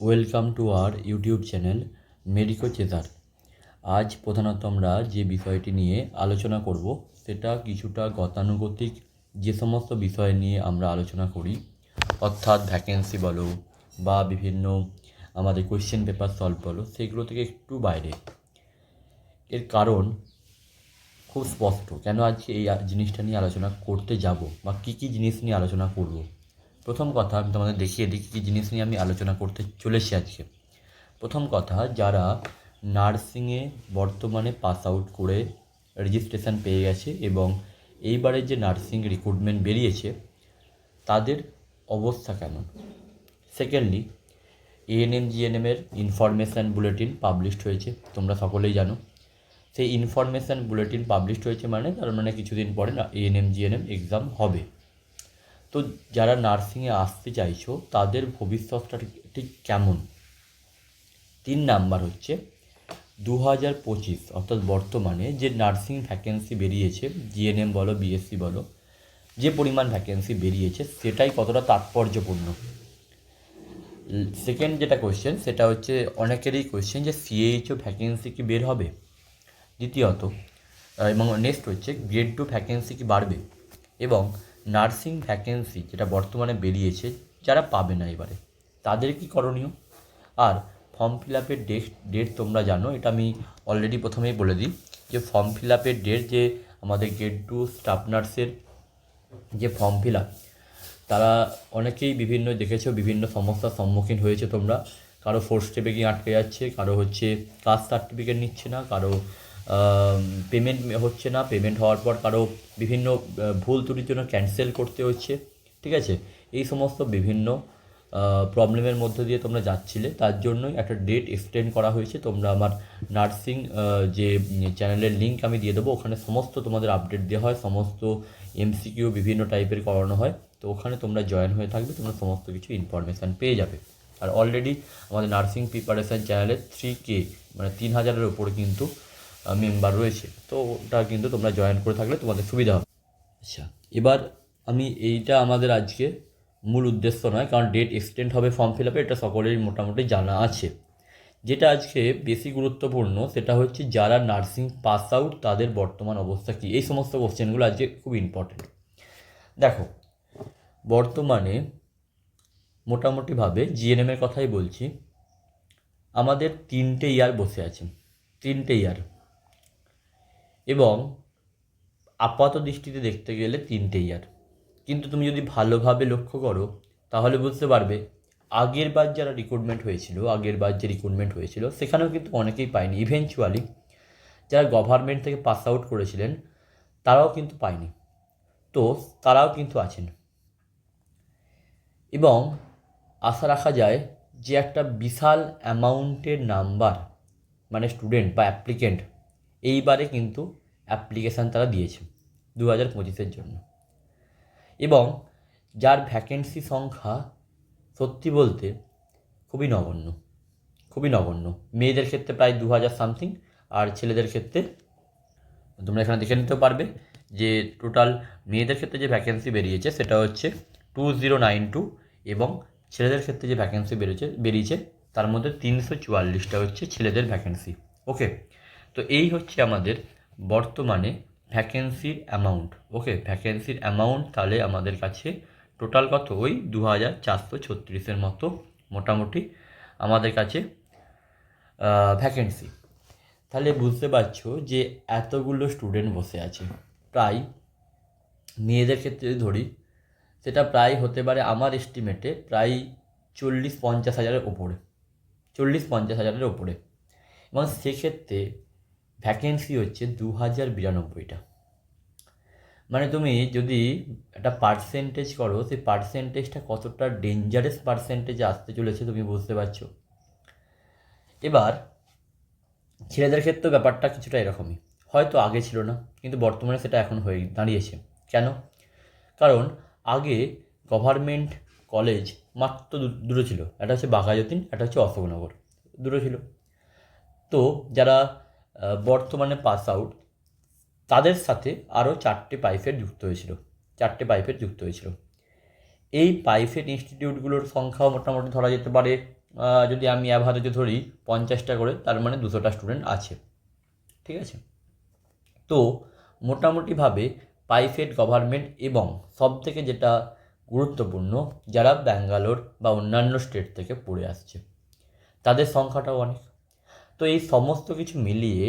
Welcome to our YouTube channel medico chaser আজ প্রধানত আমরা যে বিষয়টি নিয়ে আলোচনা করব, সেটা কিছুটা গতানুগতিক যে সমস্ত বিষয় নিয়ে আমরা আলোচনা করি, অর্থাৎ ভ্যাকেন্সি বলো বা বিভিন্ন আমাদের কোয়েশ্চেন পেপার সলভ বলো, সেগুলো থেকে একটু বাইরে। এর কারণ খুব স্পষ্ট, কেন আজকে এই জিনিসটা নিয়ে আলোচনা করতে যাব বা কী কী জিনিস নিয়ে আলোচনা করব? প্রথম কথা আমি তোমাদের দেখিয়ে দিই কী জিনিস নিয়ে আমি আলোচনা করতে চলেছি আজকে। প্রথম কথা, যারা নার্সিংয়ে বর্তমানে পাস আউট করে রেজিস্ট্রেশন পেয়ে গেছে এবং এইবারে যে নার্সিং রিক্রুটমেন্ট বেরিয়েছে, তাদের অবস্থা কেমন? সেকেন্ডলি এএনএম জিএনএমের ইনফরমেশান বুলেটিন পাবলিশড হয়েছে, তোমরা সকলেই জানো। সেই ইনফরমেশান বুলেটিন পাবলিশড হয়েছে মানে তার মানে কিছুদিন পরে এএনএম জিএনএম এক্সাম হবে। তো যারা নার্সিংয়ে আসতে চাইছো, তাদের ভবিষ্যৎটা ঠিক কেমন? তিন নাম্বার হচ্ছে দু হাজার পঁচিশ, অর্থাৎ বর্তমানে যে নার্সিং ভ্যাকেন্সি বেরিয়েছে জিএনএম বলো বিএসসি বলো, যে পরিমাণ ভ্যাকেন্সি বেরিয়েছে, সেটাই কতটা তাৎপর্যপূর্ণ? সেকেন্ড যেটা কোয়েশ্চেন সেটা হচ্ছে অনেকেরই কোয়েশ্চেন যে সিএইচও ভ্যাকেন্সি কি বের হবে? দ্বিতীয়ত এবং নেক্সট হচ্ছে গ্রেড টু ভ্যাকেন্সি কি বাড়বে? এবং নার্সিং ভ্যাকেন্সি যেটা বর্তমানে বেরিয়েছে, যারা পাবে না এবারে, তাদের কি করণীয়? আর ফর্ম ফিল আপের ডেট ডেট তোমরা জানো, এটা আমি অলরেডি প্রথমেই বলে দিই, যে ফর্ম ফিল আপের ডেট যে আমাদের গ্রেড টু স্টাফ নার্সের যে ফর্ম ফিল আপ, তারা অনেকেই বিভিন্ন দেখেছ, বিভিন্ন সমস্যার সম্মুখীন হয়েছে তোমরা। কারও ফোর্থ স্টেপে গিয়ে আটকে যাচ্ছে, কারও হচ্ছে কাস্ট সার্টিফিকেট নিচ্ছে না, কারও পেমেন্ট হচ্ছে না পেমেন্ট হওয়ার পর কারও বিভিন্ন ভুল ত্রুটির জন্য ক্যান্সেল করতে হচ্ছে, ঠিক আছে? এই সমস্ত বিভিন্ন প্রবলেমের মধ্যে দিয়ে তোমরা যাচ্ছিলে, তার জন্যই একটা ডেট এক্সটেন্ড করা হয়েছে। তোমরা আমার নার্সিং যে চ্যানেলের লিঙ্ক আমি দিয়ে দেবো, ওখানে সমস্ত তোমাদের আপডেট দেওয়া হয়, সমস্ত এমসিকিউ বিভিন্ন টাইপের করানো হয়, তো ওখানে তোমরা জয়েন হয়ে থাকবে, তোমরা সমস্ত কিছু ইনফরমেশান পেয়ে যাবে। আর অলরেডি আমাদের নার্সিং প্রিপারেশান চ্যানেলে থ্রি কে মানে তিন হাজারের ওপরে কিন্তু মেম্বার রয়েছে। তো ওটা কিন্তু তোমরা জয়েন করে থাকলে তোমাদের সুবিধা হবে। আচ্ছা এবার আমি এইটা আমাদের আজকে মূল উদ্দেশ্য নয়, কারণ ডেট এক্সটেন্ড হবে ফর্ম ফিল আপে এটা সকলেরই মোটামুটি জানা আছে। যেটা আজকে বেশি গুরুত্বপূর্ণ, সেটা হচ্ছে যারা নার্সিং পাস আউট তাদের বর্তমান অবস্থা কী? এই সমস্ত কোশ্চেনগুলো আজকে খুব ইম্পর্টেন্ট দেখো, বর্তমানে মোটামুটিভাবে জিএনএমের কথাই বলছি, আমাদের তিনটে ইয়ার বসে আছে। তিনটে ইয়ার এবং আপাত দৃষ্টিতে দেখতে গেলে তিনটে ইয়ার কিন্তু তুমি যদি ভালোভাবে লক্ষ্য করো, তাহলে বুঝতে পারবে, আগের বার যারা রিক্রুটমেন্ট হয়েছিল, আগের বার যে রিক্রুটমেন্ট হয়েছিল, সেখানেও কিন্তু অনেকেই পায়নি। ইভেনচুয়ালি যারা গভর্নমেন্ট থেকে পাস আউট করেছিলেন, তারাও কিন্তু পায়নি। তো তারাও কিন্তু আছেন। এবং আশা রাখা যায় যে একটা বিশাল অ্যামাউন্টের নাম্বার মানে স্টুডেন্ট বা অ্যাপ্লিকেন্ট এইবারে কিন্তু অ্যাপ্লিকেশান তারা দিয়েছে দু হাজার পঁচিশের জন্য। এবং যার ভ্যাকেন্সি সংখ্যা সত্যি বলতে খুবই নগণ্য খুবই নগণ্য। মেয়েদের ক্ষেত্রে প্রায় দু হাজার সামথিং আর ছেলেদের ক্ষেত্রে তোমরা এখানে দেখে নিতে পারবে যে টোটাল মেয়েদের ক্ষেত্রে যে ভ্যাকেন্সি বেরিয়েছে সেটা হচ্ছে টু জিরো নাইন টু এবং ছেলেদের ক্ষেত্রে যে ভ্যাকেন্সি বেরিয়েছে বেরিয়েছে, তার মধ্যে তিনশো চুয়াল্লিশটা হচ্ছে ছেলেদের ভ্যাকেন্সি ওকে তো এই হচ্ছে আমাদের বর্তমানে ভ্যাকেন্সির অ্যামাউন্ট ওকে ভ্যাকেন্সির অ্যামাউন্ট তাহলে আমাদের কাছে টোটাল কত? ওই দু হাজার চারশো ছত্রিশের মতো মোটামুটি আমাদের কাছে ভ্যাকেন্সি তাহলে বুঝতে পারছ যে এতগুলো স্টুডেন্ট বসে আছে। প্রায় মেয়েদের ক্ষেত্রে যদি ধরি, সেটা প্রায় হতে পারে আমার এস্টিমেটে প্রায় চল্লিশ পঞ্চাশ হাজারের ওপরে চল্লিশ পঞ্চাশ হাজারের ওপরে এবং সেক্ষেত্রে ভ্যাকেন্সি হচ্ছে দু হাজার বিরানব্বইটা। মানে তুমি যদি একটা পার্সেন্টেজ করো, সেই পার্সেন্টেজটা কতটা ডেঞ্জারাস পার্সেন্টেজে আসতে চলেছে তুমি বুঝতে পারছ? এবার ছেলেদের ক্ষেত্রেও ব্যাপারটা কিছুটা এরকমই। হয়তো আগে ছিল না, কিন্তু বর্তমানে সেটা এখন হয়ে দাঁড়িয়েছে। কেন? কারণ আগে গভর্নমেন্ট কলেজ মাত্র দুটো ছিল। একটা হচ্ছে বাঘাযতীন, একটা হচ্ছে অশোকনগর। দুটো ছিল। তো যারা বর্তমানে পাস আউট তাদের সাথে আরও চারটে প্রাইভেট যুক্ত হয়েছিল, চারটে প্রাইভেট যুক্ত হয়েছিল। এই প্রাইভেট ইনস্টিটিউটগুলোর সংখ্যাও মোটামুটি ধরা যেতে পারে যদি আমি অ্যাভারেজে ধরি পঞ্চাশটা করে, তার মানে দুশোটা স্টুডেন্ট আছে, ঠিক আছে? তো মোটামুটিভাবে প্রাইভেট গভর্নমেন্ট এবং সব থেকে যেটা গুরুত্বপূর্ণ, যারা ব্যাঙ্গালোর বা অন্যান্য স্টেট থেকে পড়ে আসছে, তাদের সংখ্যাটাও অনেক। তো এই সমস্ত কিছু মিলিয়ে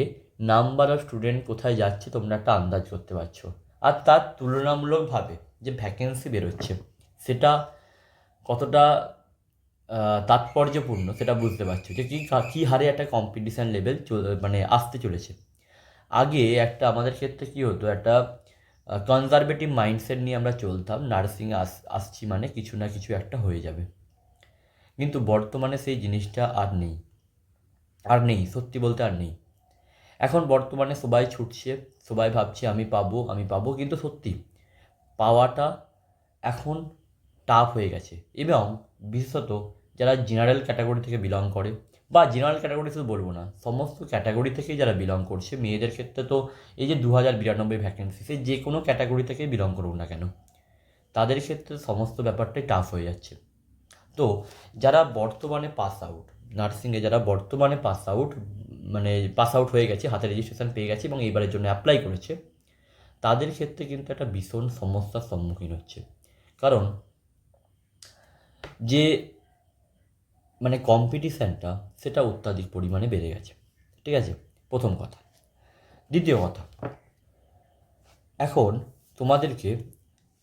নাম্বার অফ স্টুডেন্ট কোথায় যাচ্ছে তোমরা একটা আন্দাজ করতে পারছ। আর তার তুলনামূলকভাবে যে ভ্যাকেন্সি বেরোচ্ছে, সেটা কতটা তাৎপর্যপূর্ণ সেটা বুঝতে পারছ যে কী কী হারে একটা কম্পিটিশান লেভেল মানে আসতে চলেছে। আগে একটা আমাদের ক্ষেত্রে কী হতো, একটা কনজারভেটিভ মাইন্ডসেট নিয়ে আমরা চলতাম নার্সিংয়ে আস, আসছি মানে কিছু না কিছু একটা হয়ে যাবে। কিন্তু বর্তমানে সেই জিনিসটা আর নেই। আর নেই, সত্যি বলতে আর নেই। এখন বর্তমানে সবাই ছুটছে, সবাই ভাবছে, আমি পাবো আমি পাবো, কিন্তু সত্যি পাওয়াটা এখন টাফ হয়ে গেছে। এবং বিশেষত যারা জেনারেল ক্যাটাগরি থেকে বিলং করে, বা জেনারেল ক্যাটাগরি শুধু বলব না, সমস্ত ক্যাটাগরি থেকেই যারা বিলং করছে, মেয়েদের ক্ষেত্রে তো এই যে দু হাজার বিরানব্বই ভ্যাকেন্সি সে যে কোনো ক্যাটাগরি থেকে বিলং করুক না কেন, তাদের ক্ষেত্রে সমস্ত ব্যাপারটাই টাফ হয়ে যাচ্ছে। তো যারা বর্তমানে পাস আউট নার্সিংয়ে যারা বর্তমানে পাস আউট মানে পাস আউট হয়ে গেছে, হাতে রেজিস্ট্রেশন পেয়ে গেছে এবং এইবারের জন্য অ্যাপ্লাই করেছে, তাদের ক্ষেত্রে কিন্তু একটা ভীষণ সমস্যার সম্মুখীন হচ্ছে। কারণ যে মানে কম্পিটিশানটা সেটা অত্যাধিক পরিমাণে বেড়ে গেছে। ঠিক আছে? প্রথম কথা। দ্বিতীয় কথা, এখন তোমাদেরকে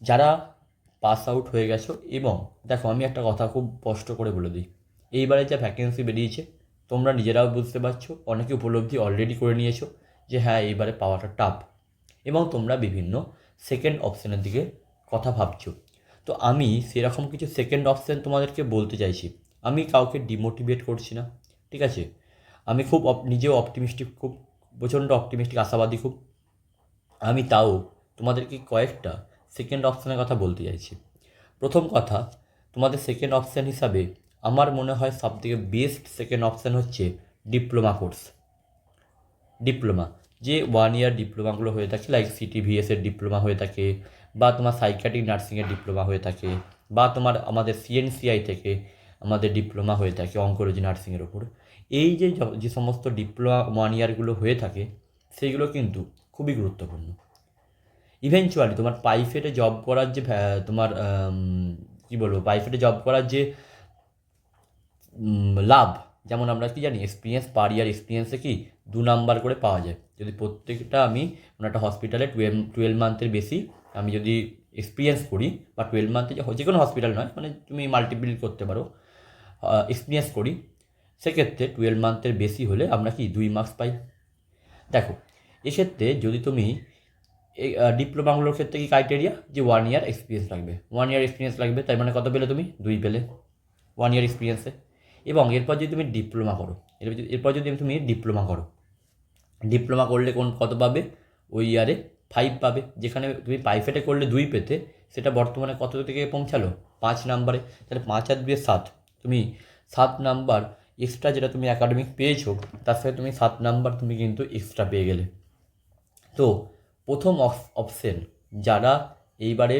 যারা পাস আউট হয়ে গেছো এবং দেখো আমি একটা কথা খুব স্পষ্ট করে বলে দিই এইবারে যা ভ্যাকেন্সি বেরিয়েছে, তোমরা নিজেরাও বুঝতে পারছ, অনেকে উপলব্ধি অলরেডি করে নিয়েছো যে হ্যাঁ এইবারে পাওয়াটা টাফ এবং তোমরা বিভিন্ন সেকেন্ড অপশানের দিকে কথা ভাবছ। তো আমি সেরকম কিছু সেকেন্ড অপশান তোমাদেরকে বলতে চাইছি। আমি কাউকে ডিমোটিভেট করছি না, ঠিক আছে? আমি খুব নিজেও অপটিমিস্টিক খুব প্রচণ্ড অপটিমিস্টিক আশাবাদী খুব। আমি তাও তোমাদেরকে কয়েকটা সেকেন্ড অপশানের কথা বলতে চাইছি। প্রথম কথা, তোমাদের সেকেন্ড অপশান হিসাবে আমার মনে হয় সবথেকে বেস্ট সেকেন্ড অপশান হচ্ছে ডিপ্লোমা কোর্স ডিপ্লোমা যে ওয়ান ইয়ার ডিপ্লোমাগুলো হয়ে থাকে লাইক সিটিভিএসের ডিপ্লোমা হয়ে থাকে, বা তোমার সাইকাটিক নার্সিংয়ের ডিপ্লোমা হয়ে থাকে, বা তোমার আমাদের সিএনসিআই থেকে আমাদের ডিপ্লোমা হয়ে থাকে অঙ্কোলজি নার্সিংয়ের ওপর এই যে যে সমস্ত ডিপ্লোমা ওয়ান ইয়ারগুলো হয়ে থাকে সেইগুলো কিন্তু খুবই গুরুত্বপূর্ণ। ইভেনচুয়ালি তোমার প্রাইভেটে জব করার যে তোমার কি বলব প্রাইভেটে জব করার যে লাভ। যেমন আমরা কি জানি এক্সপিরিয়েন্স পার ইয়ার এক্সপিরিয়েন্সে কি দু নাম্বার করে পাওয়া যায়। যদি প্রত্যেকটা আমি কোনো একটা হসপিটালে টুয়েলভ টুয়েলভ মান্থের বেশি আমি যদি এক্সপিরিয়েন্স করি বা টুয়েলভ মান্থে যে কোনো হসপিটাল নয় মানে তুমি মাল্টিপিল করতে পারো এক্সপিরিয়েন্স করি, সেক্ষেত্রে টুয়েলভ মান্থের বেশি হলে আমরা কি দুই মার্কস পাই? দেখো, এক্ষেত্রে যদি তুমি ডিপ্লোমাগুলোর ক্ষেত্রে কি ক্রাইটেরিয়া যে ওয়ান ইয়ার এক্সপিরিয়েন্স লাগবে। ওয়ান ইয়ার এক্সপিরিয়েন্স লাগবে, তার মানে কত পেলে তুমি? দুই পেলে। ওয়ান ইয়ার এক্সপিরিয়েন্সে এবং এরপর যদি তুমি ডিপ্লোমা করো, এরপর যদি তুমি ডিপ্লোমা করো ডিপ্লোমা করলে কোন, কত পাবে? ওই ইয়ারে ফাইভ পাবে। যেখানে তুমি প্রাইভেটে করলে দুই পেতে, সেটা বর্তমানে কত থেকে পৌঁছালো? পাঁচ নাম্বারে তাহলে পাঁচ আর দুয়ে সাত। তুমি সাত নাম্বার এক্সট্রা যেটা তুমি একাডেমিক পেয়েছ, তার সাথে তুমি সাত নাম্বার তুমি কিন্তু এক্সট্রা পেয়ে গেলে। তো প্রথম অপশন যারা এইবারে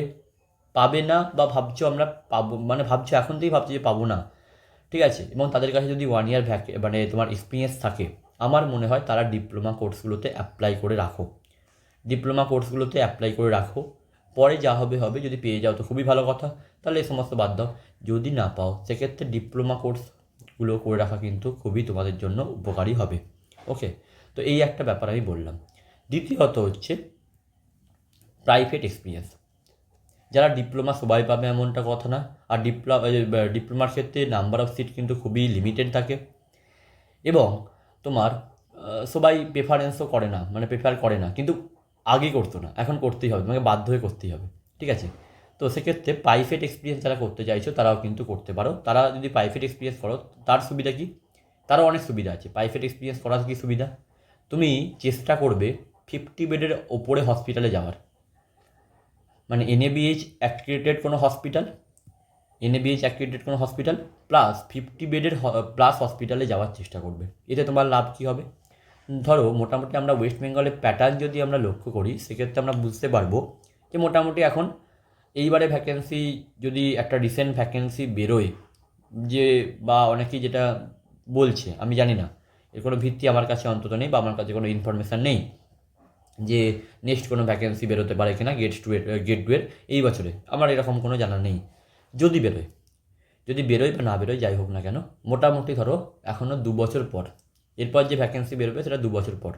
পাবে না বা ভাবছ আমরা পাবো মানে ভাবছ এখন থেকেই ভাবছ যে পাবো না ঠিক আছে? এবং তাদের কাছে যদি ওয়ান ইয়ার ভ্যাক মানে তোমার এক্সপিরিয়েন্স থাকে, আমার মনে হয় তারা ডিপ্লোমা কোর্সগুলোতে অ্যাপ্লাই করে রাখো। ডিপ্লোমা কোর্সগুলোতে অ্যাপ্লাই করে রাখো। পরে যা হবে হবে। যদি পেয়ে যাও তো খুবই ভালো কথা। তাহলে এই সমস্ত বাদ দাও। যদি না পাও, সেক্ষেত্রে ডিপ্লোমা কোর্সগুলো করে রাখা কিন্তু খুবই তোমাদের জন্য উপকারী হবে। ওকে তো এই একটা ব্যাপার আমি বললাম। দ্বিতীয়ত হচ্ছে প্রাইভেট এক্সপিরিয়েন্স যারা ডিপ্লোমা সবাই পাবে এমনটা কথা না। আর ডিপ্লোমা ডিপ্লোমার ক্ষেত্রে নাম্বার অফ সিট কিন্তু খুবই লিমিটেড থাকে। এবং তোমার সবাই প্রেফারেন্সও করে না মানে প্রেফার করে না। কিন্তু আগে করতো না, এখন করতেই হবে, তোমাকে বাধ্য হয়ে করতেই হবে, ঠিক আছে? তো সেক্ষেত্রে প্রাইভেট এক্সপিরিয়েন্স যারা করতে চাইছো, তারাও কিন্তু করতে পারো। তারা যদি প্রাইভেট এক্সপিরিয়েন্স করো, তার সুবিধা কি? তারও অনেক সুবিধা আছে। প্রাইভেট এক্সপিরিয়েন্স করার কি সুবিধা? তুমি চেষ্টা করবে ফিফটি বেডের ওপরে হসপিটালে যাওয়ার। মানে এনএবিএইচ অ্যাক্রিডিটেড কোনো হসপিটাল এনএবিএইচ অ্যাক্রিডিটেড কোনো হসপিটাল প্লাস ফিফটি বেডের প্লাস হসপিটালে যাওয়ার চেষ্টা করবে। এতে তোমার লাভ কী হবে? ধরো, মোটামুটি আমরা ওয়েস্ট বেঙ্গলের প্যাটার্ন যদি আমরা লক্ষ্য করি, সেক্ষেত্রে আমরা বুঝতে পারব যে মোটামুটি এখন এইবারে ভ্যাকেন্সি যদি একটা রিসেন্ট ভ্যাকেন্সি বেরোয়, যে বা অনেকেই যেটা বলছে, আমি জানি না। এর কোনো ভিত্তি আমার কাছে অন্তত নেই বা আমার কাছে কোনো ইনফরমেশান নেই। যে নেক্সট কোনো ভ্যাকেন্সি বেরোতে পারে কিনা গেট টু গেট টু এর, এই বছরে। আমার এরকম কোনো জানা নেই। যদি বেরোয় যদি বেরোয় বা না বেরোয়, যাই হোক না কেন, মোটামুটি ধরো এখনও দু বছর পর। এরপর যে ভ্যাকেন্সি বেরোবে সেটা দু বছর পর।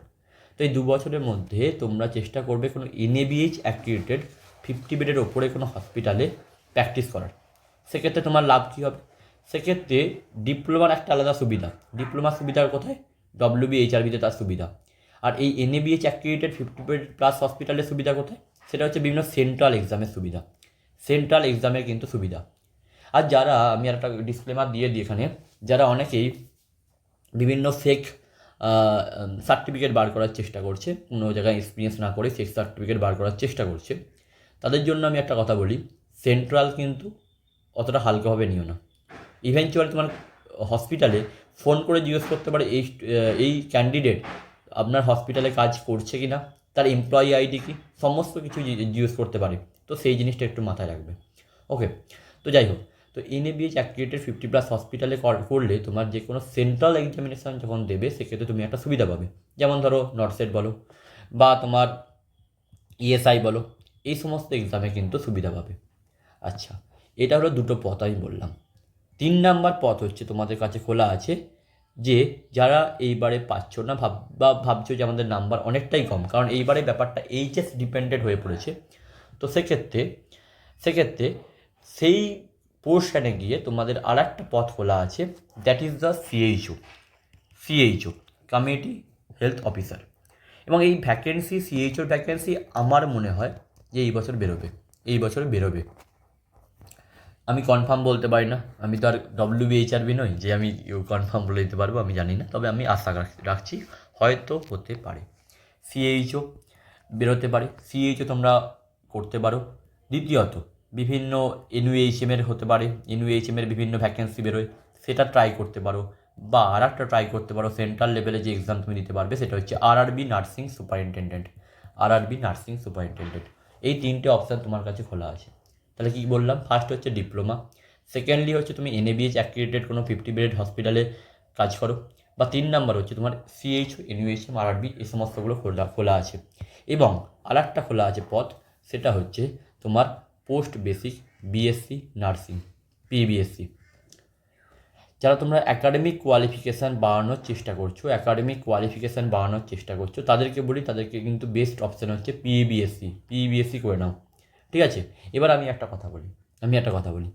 তো এই দু বছরের মধ্যে তোমরা চেষ্টা করবে কোনো এনএবিএইচ অ্যাক্রিডিটেড ফিফটি বেডের ওপরে কোনো হসপিটালে প্র্যাকটিস করার। সেক্ষেত্রে তোমার লাভ কী হবে? সেক্ষেত্রে ডিপ্লোমার একটা আলাদা সুবিধা। ডিপ্লোমার সুবিধার কোথায়? ডব্লিউবি এইচআরবিতে তার সুবিধা। আর এই এনএবিএইচ অ্যাক্রিডিটেড ফিফটি প্লাস হসপিটালের সুবিধা কোথায়? সেটা হচ্ছে বিভিন্ন সেন্ট্রাল এক্সামের সুবিধা। সেন্ট্রাল এক্সামের কিন্তু সুবিধা। আর যারা, আমি একটা ডিসক্লেমার দিয়ে দিই এখানে, যারা অনেকেই বিভিন্ন ফেক সার্টিফিকেট বার করার চেষ্টা করছে কোনো জায়গায় এক্সপিরিয়েন্স না করে ফেক সার্টিফিকেট বার করার চেষ্টা করছে, তাদের জন্য আমি একটা কথা বলি সেন্ট্রাল কিন্তু অতটা হালকাভাবে নিও না। ইভেনচুয়ালি তোমার হসপিটালে ফোন করে জিজ্ঞেস করতে পারে এই এই ক্যান্ডিডেট আপনার হসপিটালে কাজ করছে কি না তার এমপ্লয়ি আইডি কি, সমস্ত কিছু জিজ্ঞেস করতে পারে। তো সেই জিনিসটা একটু মাথায় রাখবে। ওকে তো যাই হোক, তো এনএবিএইচ অ্যাক্রিডিটেড ফিফটি প্লাস হসপিটালে করলে তোমার যে কোনো সেন্ট্রাল এক্সামিনেশন যখন দেবে, সেক্ষেত্রে তুমি একটা সুবিধা পাবে। যেমন ধরো নটসেট বলো, বা তোমার ইএসআই বলো, এই সমস্ত এক্সামে কিন্তু সুবিধা পাবে। আচ্ছা এটা হলো দুটো পথ আমি বললাম। তিন নাম্বার পথ হচ্ছে তোমাদের কাছে খোলা আছে যে যারা এইবারে পাচ্ছ না, ভাব, বা ভাবছ যে আমাদের নাম্বার অনেকটাই কম, কারণ এইবারে ব্যাপারটা এইচএস ডিপেন্ডেড হয়ে পড়েছে। তো সেক্ষেত্রে সেক্ষেত্রে সেই পোর্শনে গিয়ে তোমাদের আর একটা পথ খোলা আছে that is the CHO CHO community health officer এবং এই ভ্যাকেন্সি সিএইচওর ভ্যাকেন্সি আমার মনে হয় যে এই বছর বেরোবে, এই বছর বেরোবে। আমি কনফার্ম বলতে পারি না। আমি তো আর ডব্লিউ বিএইচআরবি নই যে আমি কনফার্ম বলে দিতে পারব, আমি জানি না। তবে আমি আশা রাখ- রাখছি, হয়তো হতে পারে। সিএইচও বেরোতে পারে। সিএইচও তোমরা করতে পারো। দ্বিতীয়ত, বিভিন্ন এনইউএইচএমের হতে পারে। এনইউএইচএমের বিভিন্ন ভ্যাকেন্সি বেরোয়। সেটা ট্রাই করতে পারো। বা আর একটা ট্রাই করতে পারো। সেন্ট্রাল লেভেলে যে এক্সাম তুমি দিতে পারবে, সেটা হচ্ছে RRB nursing superintendent RRB nursing superintendent এই তিনটে অপশান তোমার কাছে খোলা আছে। তাহলে কী বললাম? ফার্স্ট হচ্ছে ডিপ্লোমা সেকেন্ডলি হচ্ছে তুমি এনএবিএইচ অ্যাক্রিডিটেড কোনো ফিফটি বেড হসপিটালে কাজ করো, বা তিন নাম্বার হচ্ছে তোমার সিএইচ এনইউএইচএম আরআরবি এই সমস্তগুলো খোলা খোলা আছে। এবং আর একটা খোলা আছে পথ, সেটা হচ্ছে তোমার post basic BSc nursing PBSc যারা তোমরা একাডেমিক কোয়ালিফিকেশান বাড়ানোর চেষ্টা করছ একাডেমিক কোয়ালিফিকেশান বাড়ানোর চেষ্টা করছ, তাদেরকে বলি, তাদেরকে কিন্তু বেস্ট অপশান হচ্ছে পিবিএসসি পিবিএসসি করে নাও। ঠিক আছে? এবার আমি একটা কথা বলি। আমি একটা কথা বলি।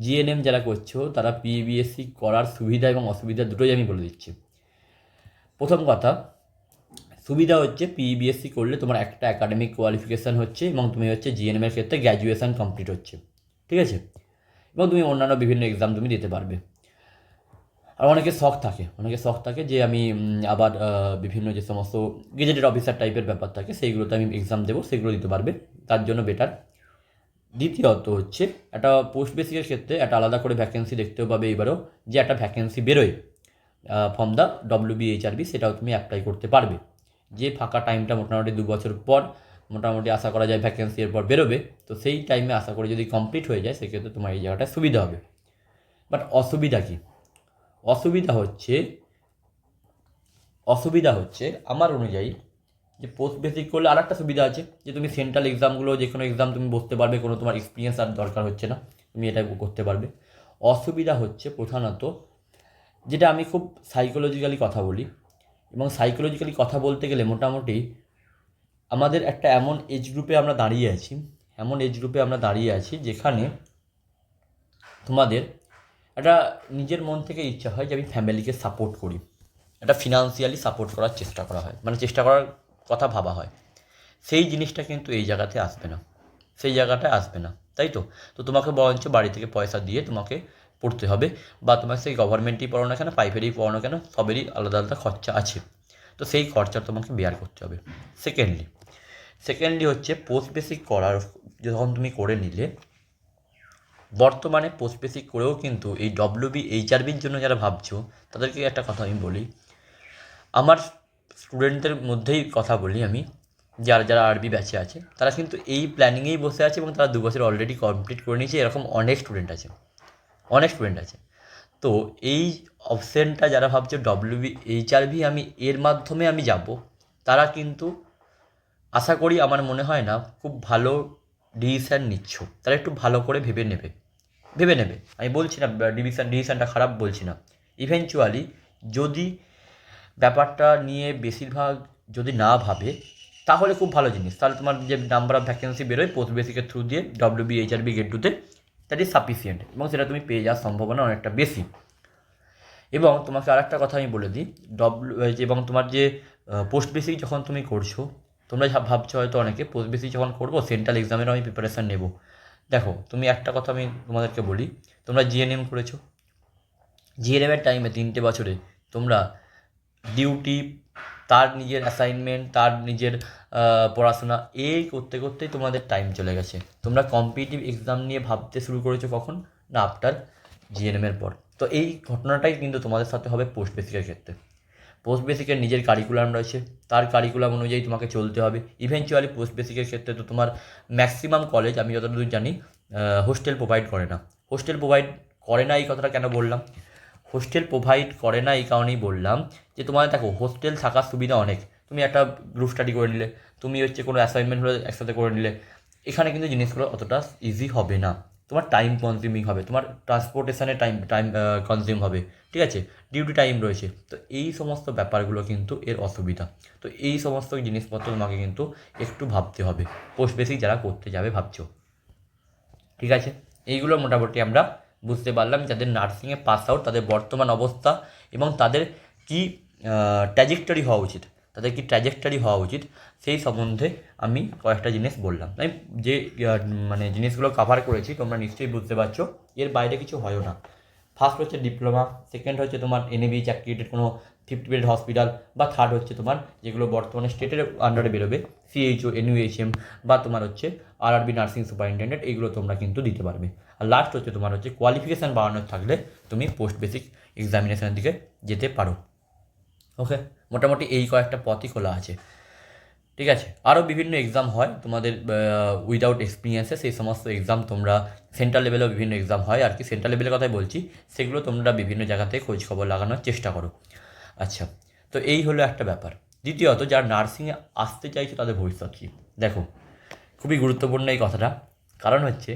জিএনএম যারা করছ, তারা পিবিএসসি করার সুবিধা এবং অসুবিধা দুটোই আমি বলে দিচ্ছি। প্রথম কথা, সুবিধা হচ্ছে পিবিএসসি করলে তোমার একটা একাডেমিক কোয়ালিফিকেশান হচ্ছে এবং তুমি হচ্ছে জিএনএমের ক্ষেত্রে গ্র্যাজুয়েশান কমপ্লিট হচ্ছে। ঠিক আছে? এবং তুমি অন্যান্য বিভিন্ন এক্সাম তুমি দিতে পারবে। আর অনেকে শখ থাকে। অনেকে শখ থাকে যে আমি আবার বিভিন্ন যে সমস্ত গেজেটেড অফিসার টাইপের ব্যাপার থাকে, সেইগুলোতে আমি এক্সাম দেবো, সেগুলো দিতে পারবে। তার জন্য বেটার দ্বিতীয়ত হচ্ছে একটা পোস্ট বেসিকের ক্ষেত্রে একটা আলাদা করে ভ্যাকেন্সি দেখতেও পাবে এবারও যে একটা ভ্যাকেন্সি বেরোয়। ফ্রম দ্য ডব্লিউ বিএইচআরবি সেটাও তুমি অ্যাপ্লাই করতে পারবে। যে ফাঁকা টাইমটা মোটামুটি দু বছর পর মোটামুটি আশা করা যায় ভ্যাকেন্সি এরপর বেরোবে, তো সেই টাইমে আশা করি যদি কমপ্লিট হয়ে যায়, সেক্ষেত্রে তোমার এই জায়গাটা সুবিধা হবে। বাট অসুবিধা কী? অসুবিধা হচ্ছে অসুবিধা হচ্ছে আমার অনুযায়ী যে পোস্ট বেসিক করলে আর একটা সুবিধা আছে, যে তুমি সেন্ট্রাল এক্সামগুলো যে কোনো এক্সাম তুমি বসতে পারবে, কোনো তোমার এক্সপিরিয়েন্স আর দরকার হচ্ছে না, তুমি এটা করতে পারবে। অসুবিধা হচ্ছে প্রধানত, যেটা আমি খুব সাইকোলজিক্যালি কথা বলি, এবং সাইকোলজিক্যালি কথা বলতে গেলে মোটামুটি আমাদের একটা এমন এজ গ্রুপে আমরা দাঁড়িয়ে আছি, এমন এজ গ্রুপে আমরা দাঁড়িয়ে আছি যেখানে তোমাদের একটা নিজের মন থেকে ইচ্ছা হয় যে আমি ফ্যামিলিকে সাপোর্ট করি, একটা ফিনান্সিয়ালি সাপোর্ট করার চেষ্টা করা হয়। মানে চেষ্টা করার কথা ভাবা হয়। সেই জিনিসটা কিন্তু এই জায়গাতে আসবে না। সেই জায়গাটায় আসবে না। তাই তো? তো তোমাকে বরঞ্চ বাড়ি থেকে পয়সা দিয়ে তোমাকে পড়তে হবে বা তোমার সেই গভর্নমেন্টই পড়ো না কেন প্রাইভেটই পড়ো না কেন, সবেরই আলাদা আলাদা খরচা আছে। তো সেই খরচা তোমাকে বেয়ার করতে হবে। সেকেন্ডলি সেকেন্ডলি হচ্ছে পোস্ট বেসিক করার যখন তুমি করে নিলে, বর্তমানে পোস্ট বেসিক করেও কিন্তু এই ডব্লিউবি এইচআরবির জন্য যারা ভাবছ, তাদেরকে একটা কথা আমি বলি। আমার স্টুডেন্টদের মধ্যেই কথা বলি আমি। যারা যারা আরবি ব্যাচে আছে, তারা কিন্তু এই প্ল্যানিংয়েই বসে আছে এবং তারা দু বছর অলরেডি কমপ্লিট করে নিয়েছে। এরকম অনেক স্টুডেন্ট আছে। অনেক স্টুডেন্ট আছে। তো এই অপশানটা যারা ভাবছে ডব্লিউবি এইচআরভি আমি এর মাধ্যমে আমি যাব। তারা কিন্তু আশা করি আমার মনে হয় না খুব ভালো ডিসিশান নিচ্ছ। তারা একটু ভালো করে ভেবে নেবে। ভেবে নেবে। আমি বলছি না ডিভিশন ডিসিশানটা খারাপ বলছি না। ইভেনচুয়ালি যদি ব্যাপারটা নিয়ে বেশিরভাগ যদি না ভাবে, তাহলে খুব ভালো জিনিস। তাহলে তোমার যে নাম্বার অফ ভ্যাকেন্সি বেরোয় পোস্ট বেসিকের থ্রু দিয়ে ডব্লিউবি এইচআরবি গেট টুতে দ্যাট ইজ সাফিসিয়েন্ট এবং সেটা তুমি পেয়ে যাওয়ার সম্ভাবনা অনেকটা বেশি। এবং তোমাকে আর একটা কথা আমি বলে দিই ডব্লিউ এবং তোমার যে পোস্ট বেসিক যখন তুমি করছ, তোমরা ভাবছ হয়তো অনেকে পোস্ট বেসিক যখন করব সেন্ট্রাল এক্সামেরও আমি প্রিপারেশান নেব। দেখো, তুমি একটা কথা আমি তোমাদেরকে বলি, তোমরা জিএনএম করেছ। জিএনএমের টাইমে তিনটে বছরে তোমরা ডিউটি তার নিজের অ্যাসাইনমেন্ট তার নিজের পড়াশোনা, এই করতে করতেই তোমাদের টাইম চলে গেছে। তোমরা কম্পিটিটিভ এক্সাম নিয়ে ভাবতে শুরু করেছ কখন? না আফটার জিএনএমের পর। তো এই ঘটনাটাই কিন্তু তোমাদের সাথে হবে পোস্ট বেসিকের ক্ষেত্রে। পোস্ট বেসিকের নিজের কারিকুলাম রয়েছে। তার কারিকুলাম অনুযায়ী তোমাকে চলতে হবে। ইভেনচুয়ালি পোস্ট বেসিকের ক্ষেত্রে তো তোমার ম্যাক্সিমাম কলেজ আমি যতদূর জানি হোস্টেল প্রোভাইড করে না। হোস্টেল প্রোভাইড করে না এই কথাটা কেন বললাম? হোস্টেল প্রোভাইড করে না, এই কারণেই বললাম যে তোমার দেখো, হোস্টেল থাকার সুবিধা অনেক। তুমি একটা গ্রুপ স্টাডি করে নিলে, তুমি হচ্ছে কোনো অ্যাসাইনমেন্ট হলে একসাথে করে নিলে, এখানে কিন্তু জিনিসগুলো অতটা ইজি হবে না। তোমার টাইম কনজিউমিং হবে, তোমার ট্রান্সপোর্টেশনে টাইম টাইম কনজিউম হবে, ঠিক আছে? ডিউটি টাইম রয়েছে। তো এই সমস্ত ব্যাপারগুলো কিন্তু এর অসুবিধা। তো এই সমস্ত জিনিসপত্র তোমাকে কিন্তু একটু ভাবতে হবে। পোস্ট বেসিক যারা করতে যাবে, ভাবছ। ঠিক আছে? এইগুলো মোটামুটি আমরা বুঝতে পারলাম যাদের নার্সিংয়ে পাস আউট তাদের বর্তমান অবস্থা এবং তাদের কি ট্র্যাজেক্টরি হওয়া উচিত। তাদের কি ট্র্যাজেক্টরি হওয়া উচিত, সেই সম্বন্ধে আমি কয়েকটা জিনিস বললাম। আমি যে মানে জিনিসগুলো কাভার করেছি, তোমরা নিশ্চয়ই বুঝতে পারছ, এর বাইরে কিছু হয়ও না। ফার্স্ট হচ্ছে ডিপ্লোমা সেকেন্ড হচ্ছে তোমার এনএবি চাকরিটেড কোনো ফিফথ বেড হসপিটাল বা থার্ড হচ্ছে তোমার যেগুলো বর্তমানে স্টেটের আন্ডারে বেরোবে সিএইচও এনইউএইচএম বা তোমার হচ্ছে আরআরবি নার্সিং সুপারিনটেন্ডেন্ট এইগুলো তোমরা কিন্তু দিতে পারবে। আর লাস্ট হচ্ছে তোমার হচ্ছে কোয়ালিফিকেশান বাড়ানোর থাকলে তুমি পোস্ট বেসিক এক্সামিনেশনের দিকে যেতে পারো। ওকে মোটামুটি এই কয়েকটা পথই খোলা আছে। ঠিক আছে? আরও বিভিন্ন এক্সাম হয় তোমাদের উইদাউট এক্সপিরিয়েন্সে সেই সমস্ত এক্সাম তোমরা সেন্ট্রাল লেভেলেও বিভিন্ন এক্সাম হয়। আর কি সেন্ট্রাল লেভেলের কথাই বলছি, সেগুলো তোমরা বিভিন্ন জায়গাতে খোঁজ খবর লাগানোর চেষ্টা করো। আচ্ছা তো এই হলো একটা ব্যাপার। দ্বিতীয়ত, যারা নার্সিংয়ে আসতে চাইছে তাদের ভবিষ্যৎ কী? দেখো, খুবই গুরুত্বপূর্ণ এই কথাটা। কারণ হচ্ছে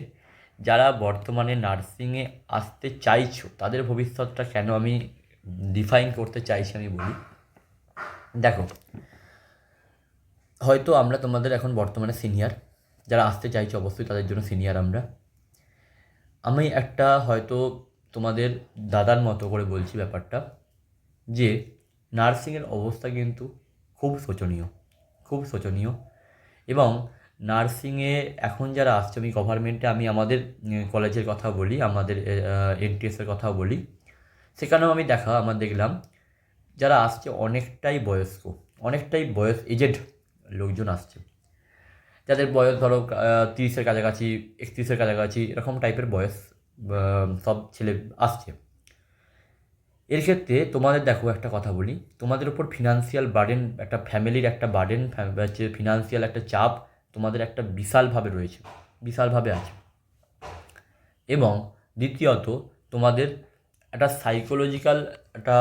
যারা বর্তমানে নার্সিংয়ে আসতে চাইছো, তাদের ভবিষ্যৎটা কেন আমি ডিফাইন করতে চাইছি আমি বলি। দেখো, হয়তো আমরা তোমাদের এখন বর্তমানে সিনিয়র যারা আসতে চাইছে অবশ্যই তাদের জন্য সিনিয়র আমরা। আমি একটা হয়তো তোমাদের দাদার মতো করে বলছি ব্যাপারটা, যে নার্সিংয়ের অবস্থা কিন্তু খুব শোচনীয় খুব শোচনীয়। এবং নার্সিংয়ে এখন যারা আসছে, আমি গভর্নমেন্টে আমি আমাদের কলেজের কথা বলি, আমাদের এনটিএসের কথা বলি। সেখানেও আমি দেখা, আমার দেখলাম, যারা আসছে অনেকটাই বয়স্ক, অনেকটাই বয়স এজেড লোকজন আসছে। যাদের বয়স ধরো তিরিশের কাছাকাছি, একত্রিশের কাছাকাছি, এরকম টাইপের বয়স সব ছেলে আসছে। এর ক্ষেত্রে তোমাদের দেখো একটা কথা বলি, তোমাদের উপর ফিনান্সিয়াল বার্ডেন একটা ফ্যামিলির একটা বার্ডেন ফিনান্সিয়াল একটা চাপ তোমাদের একটা বিশালভাবে রয়েছে, বিশালভাবে আছে। এবং দ্বিতীয়ত, তোমাদের একটা সাইকোলজিক্যাল একটা,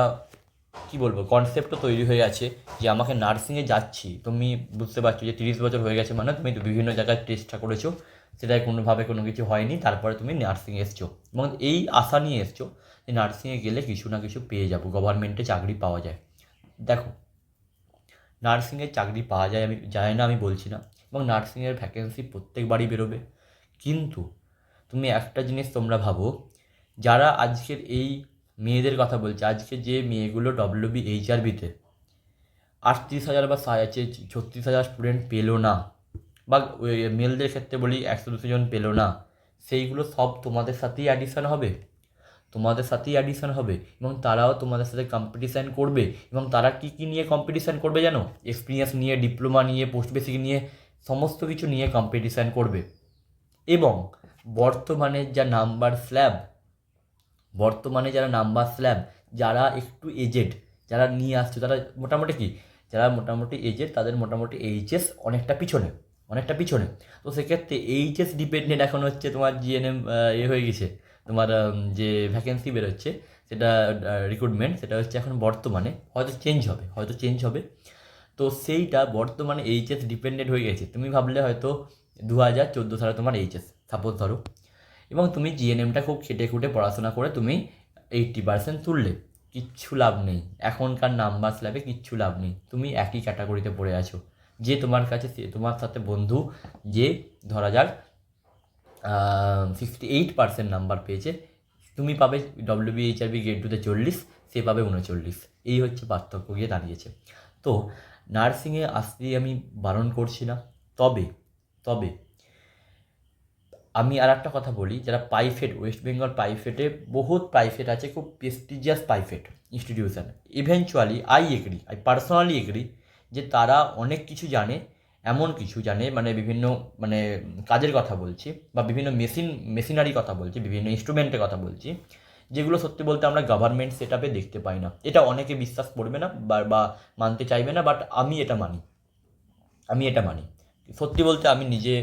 কী বলব কনসেপ্টও তৈরি হয়ে আছে যে আমাকে নার্সিংয়ে যাচ্ছি। তুমি বুঝতে পারছ যে তিরিশ বছর হয়ে গেছে মানে তুমি বিভিন্ন জায়গায় টেস্টটা করেছ সেটাই কোনোভাবে কোনো কিছু হয়নি, তারপরে তুমি নার্সিংয়ে এসছো। এবং এই আশা নিয়ে এসছো যে নার্সিংয়ে গেলে কিছু না কিছু পেয়ে যাব গভর্নমেন্টে চাকরি পাওয়া যায়। দেখো নার্সিংয়ের চাকরি পাওয়া যায় আমি, যায় না আমি বলছি না। এবং নার্সিংয়ের ভ্যাকেন্সি প্রত্যেকবারই বেরোবে। কিন্তু তুমি একটা জিনিস তোমরা ভাবো, যারা আজকের এই মেয়েদের কথা বলছে, আজকে যে মেয়েগুলো ডব্লিউবি এইচআরবিতে আটত্রিশ হাজার বা ছত্রিশ হাজার স্টুডেন্ট পেল না, বা মেলদের ক্ষেত্রে বলি একশো দুশো জন পেল না, সেইগুলো সব তোমাদের সাথেই অ্যাডিশন হবে। তোমাদের সাথেই অ্যাডিশন হবে এবং তারাও তোমাদের সাথে কম্পিটিশান করবে এবং তারা কী কী নিয়ে কম্পিটিশান করবে জানো? এক্সপিরিয়েন্স নিয়ে ডিপ্লোমা নিয়ে পোস্ট বেসিক নিয়ে সমস্ত কিছু নিয়ে কম্পিটিশান করবে। এবং বর্তমানে যা নাম্বার স্ল্যাব বর্তমানে যারা নাম্বার স্ল্যাব যারা একটু এজেড যারা নিয়ে আসছে, তারা মোটামুটি কি? যারা মোটামুটি এজেড তাদের মোটামুটি এইচএস অনেকটা পিছনে অনেকটা পিছনে। তো সেক্ষেত্রে এইচএস ডিপেন্ডেন্ট এখন হচ্ছে তোমার জিএনএম এ হয়ে গেছে। তোমার যে ভ্যাকেন্সি বেরোচ্ছে, সেটা রিক্রুটমেন্ট সেটা হচ্ছে এখন বর্তমানে। হয়তো চেঞ্জ হবে, হয়তো চেঞ্জ হবে। তো সেইটা বর্তমানে এইচএস ডিপেন্ডেন্ট হয়ে গেছে। তুমি ভাবলে হয়তো দু হাজার চোদ্দ সালে তোমার এইচএস সাপোজ ধরো। এবং তুমি জিএনএমটা খুব খেটে খুঁটে পড়াশোনা করে তুমি এইট্টি পার্সেন্ট তুললে। কিচ্ছু লাভ নেই। এখনকার নাম্বার স্ল্যাবে কিচ্ছু লাভ নেই। তুমি একই ক্যাটাগরিতে পড়ে আছো। যে তোমার কাছে, সে- তোমার সাথে বন্ধু যে ধরা যাক সিক্সটি এইট পার্সেন্ট নাম্বার পেয়েছে, তুমি পাবে ডব্লিউবি এইচআরবি গ্রেড টুতে চল্লিশ, সে পাবে উনচল্লিশ। এই হচ্ছে পার্থক্য গিয়ে দাঁড়িয়েছে। তো নার্সিংয়ে আসতে আমি বারণ করছি না। তবে তবে আমি আর একটা কথা বলি, যারা প্রাইভেট ওয়েস্ট বেঙ্গল প্রাইভেটে বহুত প্রাইভেট আছে, খুব prestigious private institution eventually I agree I personally agree যে তারা অনেক কিছু জানে, এমন কিছু জানে মানে বিভিন্ন মানে কাজের কথা বলছি বা বিভিন্ন মেশিন মেশিনারি কথা বলছি, বিভিন্ন ইনস্ট্রুমেন্টের কথা বলছি। যেগুলো সত্যি বলতে আমরা গভর্নমেন্ট সেট দেখতে পাই না। এটা অনেকে বিশ্বাস করবে না বা মানতে চাইবে না বাট আমি এটা মানি। আমি এটা মানি। সত্যি বলতে আমি নিজে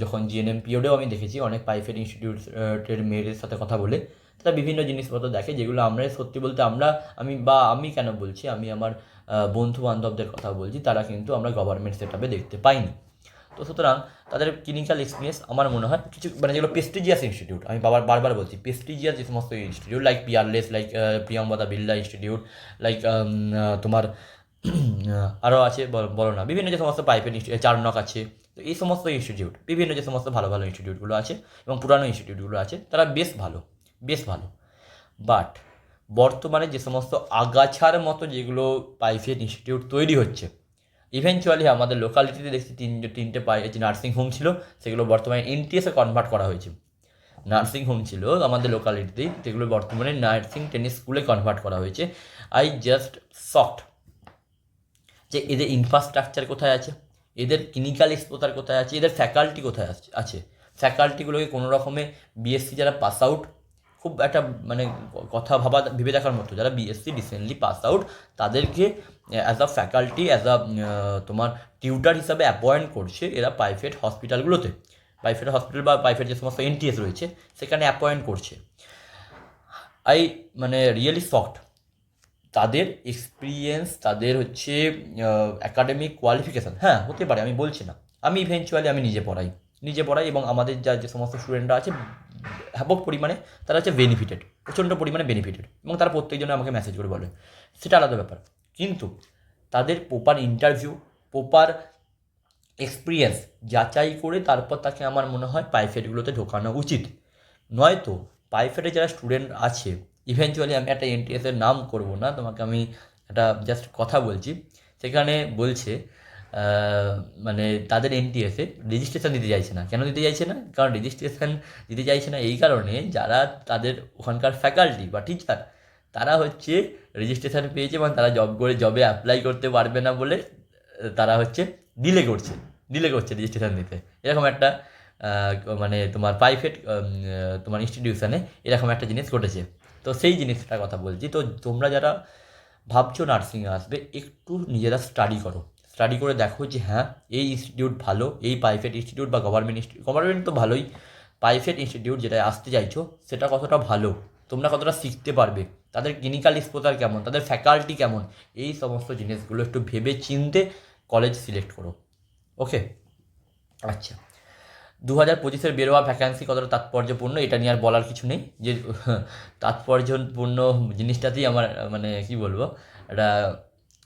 যখন জিএনএম পিরিয়ডেও আমি দেখেছি, অনেক প্রাইভেট ইনস্টিটিউটের মেয়েদের সাথে কথা বলে, তারা বিভিন্ন জিনিসপত্র দেখে, যেগুলো আমরা সত্যি বলতে আমরা, আমি বা আমি কেন বলছি, আমি আমার বন্ধু বান্ধবদের কথা বলছি, তারা কিন্তু আমরা গভর্নমেন্ট সেট দেখতে পাইনি। তো সুতরাং তাদের ক্লিনিক্যাল এক্সপিরিয়েন্স আমার মনে হয় কিছু মানে যেগুলো প্রেস্টিজিয়াস ইনস্টিটিউট আমি বাবার, বারবার বলছি প্রেস্টিজিয়াস যে সমস্ত institute like Peerless like Priyamvada Birla institute like তোমার আরও আছে, বল- না, বিভিন্ন যে সমস্ত প্রাইভেট ইনস্টিটিউট চারনক আছে, তো এই সমস্ত ইনস্টিটিউট বিভিন্ন যে সমস্ত ভালো ভালো ইনস্টিটিউটগুলো আছে এবং পুরানো ইনস্টিটিউটগুলো আছে, তারা বেশ ভালো বেশ ভালো। বাট বর্তমানে যে সমস্ত আগাছার মতো যেগুলো প্রাইভেট ইনস্টিটিউট তৈরি হচ্ছে ইভেনচুয়ালি আমাদের লোকালিটিতে দেখছি তিন তিনটে পাই যে নার্সিং হোম ছিল, সেগুলো বর্তমানে এনটিএসে কনভার্ট করা হয়েছে। নার্সিং হোম ছিল আমাদের লোকালিটিতেই সেগুলো বর্তমানে নার্সিং টেনিস স্কুলে কনভার্ট করা হয়েছে। আই জাস্ট সফট যে এদের ইনফ্রাস্ট্রাকচার কোথায় আছে, এদের ক্লিনিক্যাল এক্সপোজার কোথায় আছে, এদের ফ্যাকাল্টি কোথায় আছে আছে। ফ্যাকাল্টিগুলোকে কোনো রকমে বিএসসি যারা পাস আউট খুব একটা মানে কথা ভাবা, ভেবে দেখার মতো। যারা বিএসসি রিসেন্টলি পাস আউট তাদেরকে as a faculty as a তোমার টিউটার হিসাবে অ্যাপয়েন্ট করছে এরা প্রাইভেট হসপিটালগুলোতে প্রাইভেট হসপিটাল বা প্রাইভেট যে সমস্ত এনটিএস রয়েছে, সেখানে অ্যাপয়েন্ট করছে। আই মানে রিয়েলি সফট তাদের এক্সপিরিয়েন্স তাদের হচ্ছে একাডেমিক কোয়ালিফিকেশান হ্যাঁ হতে পারে, আমি বলছি না। আমি ইভেনচুয়ালি আমি নিজে পড়াই। নিজে পড়াই এবং আমাদের যা যে সমস্ত স্টুডেন্টরা আছে ব্যাপক পরিমাণে তারা হচ্ছে বেনিফিটেড প্রচণ্ড পরিমাণে বেনিফিটেড এবং তারা প্রত্যেকজনে আমাকে মেসেজ করে বলে। সেটা আলাদা ব্যাপার। কিন্তু তাদের প্রপার ইন্টারভিউ প্রপার এক্সপিরিয়েন্স যাচাই করে তারপর তাকে আমার মনে হয় প্রাইভেটগুলোতে ঢোকানো উচিত। নয়তো প্রাইভেটে যারা স্টুডেন্ট আছে ইভেনচুয়ালি আমি একটা এনটিএসের নাম করব না, তোমাকে আমি একটা জাস্ট কথা বলছি। সেখানে বলছে মানে তাদের এনটিএসে রেজিস্ট্রেশন দিতে চাইছে না। কেন দিতে চাইছে না? কারণ রেজিস্ট্রেশন দিতে চাইছে না এই কারণে যারা তাদের ওখানকার ফ্যাকাল্টি বা টিচার তারা হচ্ছে রেজিস্ট্রেশন পেয়েছে এবং তারা জব করে জবে অ্যাপ্লাই করতে পারবে না বলে তারা হচ্ছে ডিলে করছে। ডিলে করছে রেজিস্ট্রেশন দিতে। এরকম একটা মানে তোমার প্রাইভেট তোমার ইনস্টিটিউশনে এরকম একটা জিনিস ঘটেছে। তো সেই জিনিসটার কথা বলছি। তো তোমরা যারা ভাবছ নার্সিংয়ে আসবে, একটু নিজেরা স্টাডি করো। স্টাডি করে দেখো যে হ্যাঁ এই ইনস্টিটিউট ভালো, এই প্রাইভেট ইনস্টিটিউট বা গভর্নমেন্ট ইনস্টিটিউট গভর্নমেন্ট তো ভালোই। প্রাইভেট ইনস্টিটিউট যেটা আসতে চাইছো, সেটা কতটা ভালো? তোমরা কতটা শিখতে পারবে? তাদের ক্লিনিক্যাল এক্সপোজার কেমন? তাদের ফ্যাকাল্টি কেমন? এই সমস্ত জিনিসগুলো একটু ভেবে চিনতে কলেজ সিলেক্ট করো। ওকে আচ্ছা। দু হাজার পঁচিশের বেরোয়া ভ্যাকান্সি কতটা তাৎপর্যপূর্ণ? এটা নিয়ে আর বলার কিছু নেই। যে, তাৎপর্যপূর্ণ জিনিসটাতেই আমার মানে কি বলব? এটা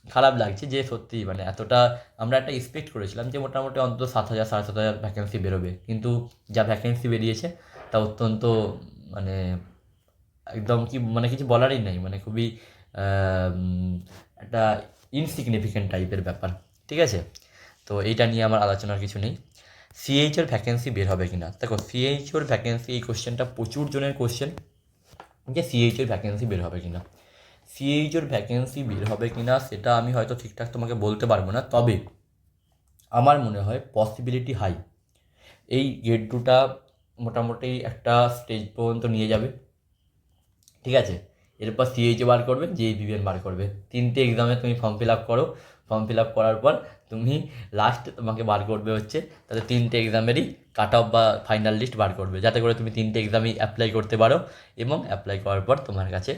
খারাপ লাগছে যে সত্যি মানে এতটা আমরা একটা এক্সপেক্ট করেছিলাম যে মোটামুটি অন্তত সাত হাজার, সাড়ে সাত হাজার ভ্যাকেন্সি বেরোবে। কিন্তু যা ভ্যাকেন্সি বেরিয়েছে, তা অত্যন্ত মানে একদম কি মানে কিছু বলারই নেই। মানে খুবই একটা ইনসিগনিফিকেন্ট টাইপের ব্যাপার। ঠিক আছে? তো এইটা নিয়ে আমার আলোচনার কিছু নেই। সিএইচওর ভ্যাকেন্সি বের হবে কি না দেখো সিএইচওর ভ্যাকেন্সি এই কোশ্চেনটা প্রচুর জনের কোশ্চেন যে সিএইচওর ভ্যাকেন্সি বের হবে কি না সিএইচওর ভ্যাকেন্সি বের হবে কি না সেটা আমি হয়তো ঠিকঠাক তোমাকে বলতে পারব না। তবে আমার মনে হয় পসিবিলিটি হাই এই গেট টুটা মোটামুটি একটা স্টেজ পর্যন্ত নিয়ে যাবে। ঠিক আছে? এরপর সিএইচও বার করবে জেই বিবিএন বার করবে। তিনটে এক্সামে তুমি ফর্ম ফিল আপ করো। ফর্ম ফিল আপ করার পর তুমি লাস্ট তোমাকে বার করবে হচ্ছে তাদের তিনটে এক্সামেরই কাট অফ বা ফাইনাল লিস্ট বার করবে। যাতে করে তুমি তিনটে এক্সামই অ্যাপ্লাই করতে পারো এবং অ্যাপ্লাই করার পর তোমার কাছে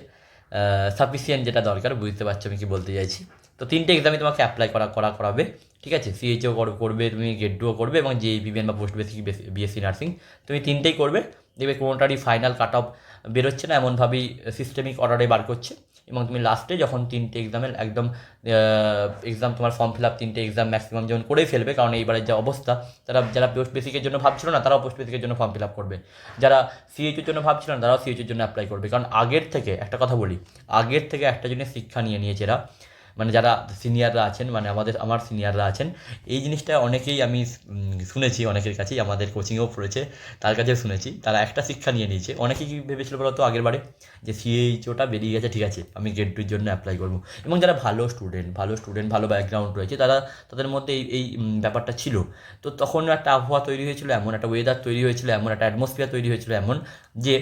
সাফিসিয়েন্ট যেটা দরকার, বুঝতে পারছ আমি কি বলতে চাইছি? তো তিনটে এক্সামই তোমাকে অ্যাপ্লাই করা করা করাবে, ঠিক আছে? সিএইচও করবে, তুমি গেট ডুও করবে এবং যে বিবিএন বা পোস্ট বেসিক বিএসসি নার্সিং তুমি তিনটেই করবে। দেখবে কোনোটারই ফাইনাল কাট অফ বেরোচ্ছে না, এমনভাবেই সিস্টেমিক অর্ডারে বার করছে। এবং তুমি লাস্টে যখন তিনটে এক্সামের একদম এক্সাম তোমার ফর্ম ফিল আপ তিনটে এক্সাম ম্যাক্সিমাম যখন করেই ফেলবে, কারণ এইবারের যে অবস্থা, তারা যারা পোস্ট বেসিকের জন্য ভাবছিল না, তারাও পোস্ট বেসিকের জন্য ফর্ম ফিল আপ করবে। যারা সিএইচের জন্য ভাবছিল না, তারাও সিএইচের জন্য অ্যাপ্লাই করবে। কারণ আগের থেকে, একটা কথা বলি, আগের থেকে একটা জিনিস শিক্ষা নিয়ে নিয়েছে এরা মানে যারা সিনিয়ররা আছেন মানে আমাদের, আমার সিনিয়ররা আছেন, এই জিনিসটা অনেকেই আমি শুনেছি, অনেকের কাছেই আমাদের কোচিংয়েও পড়েছে, তার কাছেও শুনেছি, তারা একটা শিক্ষা নিয়ে নিয়েছে। অনেকেই কী ভেবেছিল বলতো আগের বারে? যে সিএইচওটা বেরিয়ে গেছে, ঠিক আছে, আমি গেট টুর জন্য অ্যাপ্লাই করব। এবং যারা ভালো স্টুডেন্ট ভালো স্টুডেন্ট ভালো ব্যাকগ্রাউন্ড রয়েছে, তারা তাদের মধ্যে এই এই ব্যাপারটা ছিল। তো তখন একটা আবহাওয়া তৈরি হয়েছিল এমন, একটা ওয়েদার তৈরি হয়েছিল এমন, একটা অ্যাটমসফিয়ার তৈরি হয়েছিল এমন, যে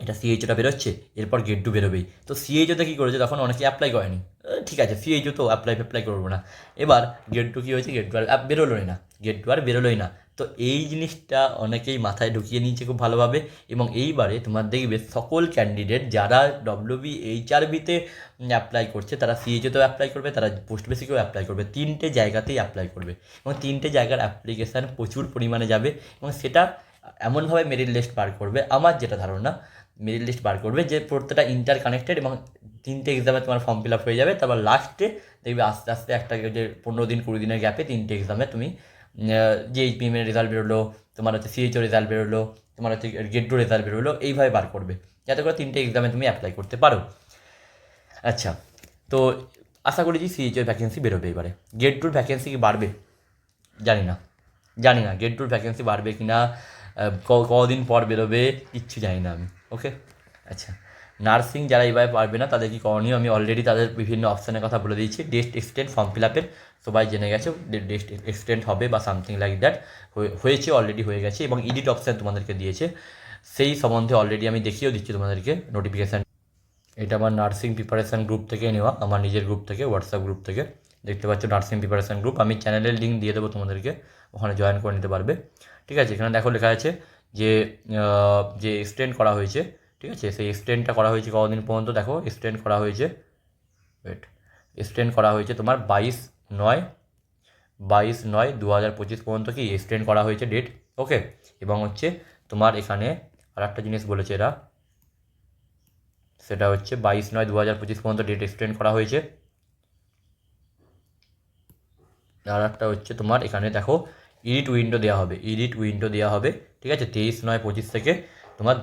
এটা সিএইচওটা বেরোচ্ছে, এরপর গেট টু বেরোবেই। তো সিএইচওতে কী করেছে? তখন অনেকে অ্যাপ্লাই করেনি। ঠিক আছে সিএইচও তো অ্যাপ্লাই অ্যাপ্লাই করব না। এবার গেট টু কী হয়েছে? গেট টু আর বেরোলোই না। গেট টু আর বেরোলোই না। তো এই জিনিসটা অনেকেই মাথায় ঢুকিয়ে নিয়েছে খুব ভালোভাবে। এবং এইবারে তোমার দেখবে সকল ক্যান্ডিডেট যারা ডব্লিউবি এইচআরবিতে অ্যাপ্লাই করছে, তারা সিএইচওতেও অ্যাপ্লাই করবে, তারা পোস্ট বেসিকেও অ্যাপ্লাই করবে। তিনটে জায়গাতেই অ্যাপ্লাই করবে। এবং তিনটে জায়গার অ্যাপ্লিকেশান প্রচুর পরিমাণে যাবে। এবং সেটা এমনভাবে মেরিট লিস্ট পার করবে। আমার যেটা ধারণা মেরিট লিস্ট বার করবে, যে প্রত্যেকটা ইন্টার কানেক্টেড এবং তিনটে এক্সামে তোমার ফর্ম ফিল আপ হয়ে যাবে, তারপর লাস্টে দেখবে আস্তে আস্তে একটা যে পনেরো দিন, কুড়ি দিনের গ্যাপে তিনটে এক্সামে তুমি যে এইচপিএমের রেজাল্ট বেরোলো, তোমার হচ্ছে সিএইচও রেজাল্ট বেরোলো, তোমার হচ্ছে গেট রেজাল্ট বেরোলো, এইভাবে বার করবে, যাতে করে তিনটে এক্সামে তুমি অ্যাপ্লাই করতে পারো। আচ্ছা তো আশা করি যে সিএইচওর ভ্যাকেন্সি বেরোবে এবারে। গেট টুর ভ্যাকেন্সি কি বাড়বে? জানি না জানি না গেট টুর ভ্যাকেন্সি বাড়বে কি না কদিন পর বেরোবে, কিচ্ছু জানি না আমি ওকে আচ্ছা নার্সিং যারা এবার পারবে না তাদের কি করণীয়, আমি অলরেডি তাদের বিভিন্ন অপশানের কথা বলে দিয়েছি ডেস্ট এক্সটেন্ড ফর্ম ফিল আপের সবাই জেনে গেছে ডেস্ট এক্সটেন্ড হবে বা সামথিং লাইক দ্যাট হয়েছে অলরেডি হয়ে গেছে, এবং ইডিট অপশান তোমাদেরকে দিয়েছে, সেই সম্বন্ধে অলরেডি আমি দেখিয়েও দিচ্ছি তোমাদেরকে নোটিফিকেশান এটা আমার নার্সিং প্রিপারেশান গ্রুপ থেকে নেওয়া, আমার নিজের গ্রুপ থেকে হোয়াটসঅ্যাপ গ্রুপ থেকে, দেখতে পাচ্ছ নার্সিং প্রিপারেশান গ্রুপ আমি চ্যানেলের লিঙ্ক দিয়ে দেবো তোমাদেরকে, ওখানে জয়েন করে নিতে পারবে। ঠিক আছে? এখানে দেখো লেখা আছে যে যে এক্সটেন্ড করা হয়েছে, ঠিক আছে? সেই এক্সটেন্ডটা করা হয়েছে কতদিন পর্যন্ত? দেখো এক্সটেন্ড করা হয়েছে ওয়েট এক্সটেন্ড করা হয়েছে তোমার বাইশ নয় বাইশ নয় দু হাজার পঁচিশ পর্যন্ত কি এক্সটেন্ড করা হয়েছে ডেট ওকে এবং হচ্ছে তোমার এখানে আর একটা জিনিস বলেছে এরা, সেটা হচ্ছে বাইশ নয় দু হাজার পঁচিশ পর্যন্ত ডেট এক্সটেন্ড করা হয়েছে। আর একটা হচ্ছে তোমার এখানে দেখো ইডিট উইন্ডো দেওয়া হবে। ইডিট উইন্ডো দেওয়া হবে। ঠিক আছে? তেইশ নয় পঁচিশ থেকে তোমার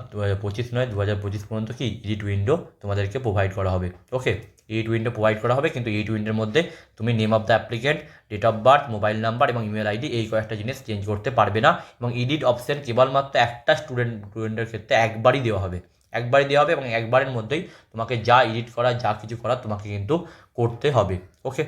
পঁচিশ নয় দু হাজার পঁচিশ পর্যন্ত কি ইডিট উইন্ডো তোমাদেরকে প্রোভাইড করা হবে। ওকে ইডিট উইন্ডো প্রোভাইড করা হবে, কিন্তু ইডিট উইন্ডোর মধ্যে তুমি name of the applicant date of birth mobile number এবং ইমেল আইডি এই কয়েকটা জিনিস চেঞ্জ করতে পারবে না এবং ইডিট অপশন কেবলমাত্র একটা স্টুডেন্ট স্টুডেন্টের ক্ষেত্রে একবারই দেওয়া হবে। একবারই দেওয়া হবে এবং একবারের মধ্যেই তোমাকে যা এডিট করা, যা কিছু করা তোমাকে কিন্তু করতে হবে। ওকে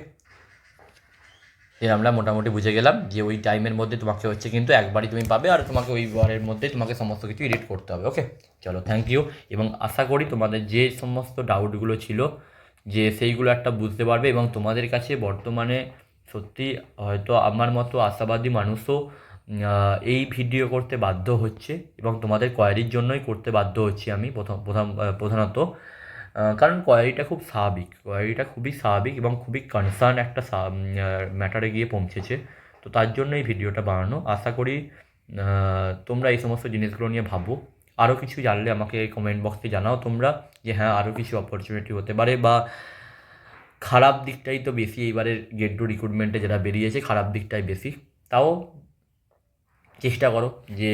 এর আমরা মোটামুটি বুঝে গেলাম যে ওই টাইমের মধ্যে তোমাকে হচ্ছে কিন্তু একবারই তুমি পাবে আর তোমাকে ওই বারের মধ্যেই তোমাকে সমস্ত কিছু এডিট করতে হবে ওকে চলো থ্যাংক ইউ এবং আশা করি তোমাদের যে সমস্ত ডাউটগুলো ছিল, যে সেইগুলো একটা বুঝতে পারবে এবং তোমাদের কাছে বর্তমানে সত্যি হয়তো আমার মতো আশাবাদী মানুষও এই ভিডিও করতে বাধ্য হচ্ছে এবং তোমাদের কোয়ারির জন্যই করতে বাধ্য হচ্ছি আমি প্রথম প্রথম প্রধানত। কারণ কোয়ারিটা খুব স্বাভাবিক। কোয়ারিটা খুবই স্বাভাবিক এবং খুবই কনসার্ন একটা ম্যাটারে গিয়ে পৌঁছেছে। তো তার জন্য এই ভিডিওটা বানানো। আশা করি তোমরা এই সমস্ত জিনিসগুলো নিয়ে ভাবো। আরও কিছু জানলে আমাকে কমেন্ট বক্সে জানাও তোমরা যে হ্যাঁ আরও কিছু অপরচুনিটি হতে পারে বা খারাপ দিকটাই তো বেশি এবারের গেট টু রিক্রুটমেন্টে যেটা বেরিয়েছে, খারাপ দিকটাই বেশি। তাও চেষ্টা করো যে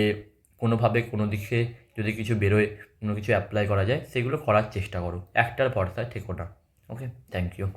কোনোভাবে কোনো দিকে যদি কিছু বেরোয় কোনো কিছু অ্যাপ্লাই করা যায়, সেগুলো করার চেষ্টা করো। একটার ভরসায় থেকো না। Okay thank you